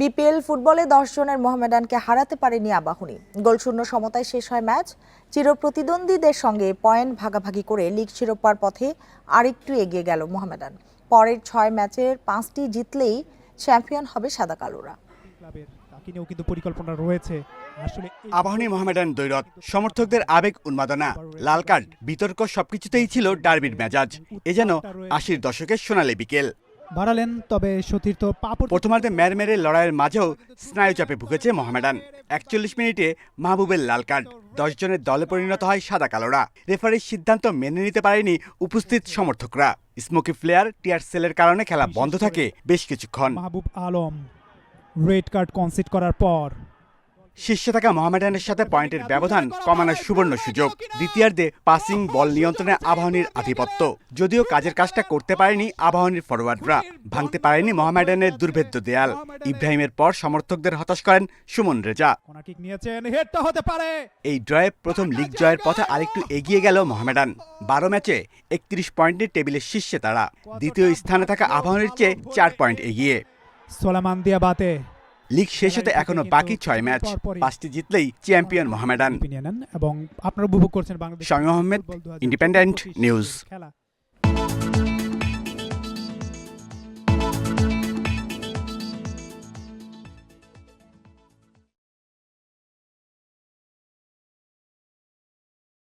BPL ফুটবলে দশ জনের মোহামেডানকে হারাতে পারেনি আবাহনী। গোলশূন্য সমতায় শেষ হয় ম্যাচ। চিরপ্রতিদ্বন্দ্বীদের সঙ্গে পয়েন্ট ভাগাভাগি করে লিগ শিরোপার পথে আরেকটু এগিয়ে গেল মোহামেডান। পরের ছয় ম্যাচের পাঁচটি জিতলেই চ্যাম্পিয়ন হবে সাদা কালোরা। ক্লাবের তাকে নিয়েও কিন্তু পরিকল্পনা রয়েছে। আবাহনী মোহামেডান দৈরত সমর্থকদের আবেগ উন্মাদনা লাল কার্ড বিতর্ক সবকিছুতেই ছিল ডার্বির মেজাজ। এ যেন আশির দশকের সোনালী বিকেল। বাড়ালেন তবে সতীর্থ পাপড় প্রথমার্ধে ম্যারমেরে লড়াইয়ের মাঝেও স্নায়ুচাপে ভুগেছে মোহামেডান। একচল্লিশ মিনিটে মাহবুবের লাল কার্ড। দশজনের দলে পরিণত হয় সাদা কালোরা। রেফারির সিদ্ধান্ত মেনে নিতে পারেনি উপস্থিত সমর্থকরা। স্মোকি ফ্লেয়ার টিয়ার সেলের কারণে খেলা বন্ধ থাকে বেশ কিছুক্ষণ। Mahbub Alam red card concede করার পর শীর্ষে থাকা মোহামেডানের সাথে পয়েন্টের ব্যবধান কমানোর সুবর্ণ সুযোগ। দ্বিতীয়ার্ধে পাসিং বল নিয়ন্ত্রণে আবাহনীর আধিপত্য। যদিও কাজের কাজটা করতে পারেনি আবাহনীর ফরওয়ার্ডরা ভাঙতে পারেনি মোহামেডানের দুর্ভেদ্য দেয়াল। ইব্রাহিমের পর সমর্থকদের হতাশ করেন সুমন রেজা। এই ড্রয়ে প্রথম লিগ জয়ের পথে আরেকটু এগিয়ে গেল মোহামেডান। বারো ম্যাচে একত্রিশ পয়েন্টের টেবিলের শীর্ষে তারা। দ্বিতীয় স্থানে থাকা আবাহনীর চেয়ে চার পয়েন্ট এগিয়ে। সোলামান দিয়াবাতে লিগ শেষ হতে এখনও বাকি ছয় ম্যাচ পাঁচটি জিতলেই চ্যাম্পিয়ন মোহামেডান এবং আপনারা উপভোগ করছেন বাংলাদেশ শামীম আহমেদ, ইন্ডিপেন্ডেন্ট নিউজ।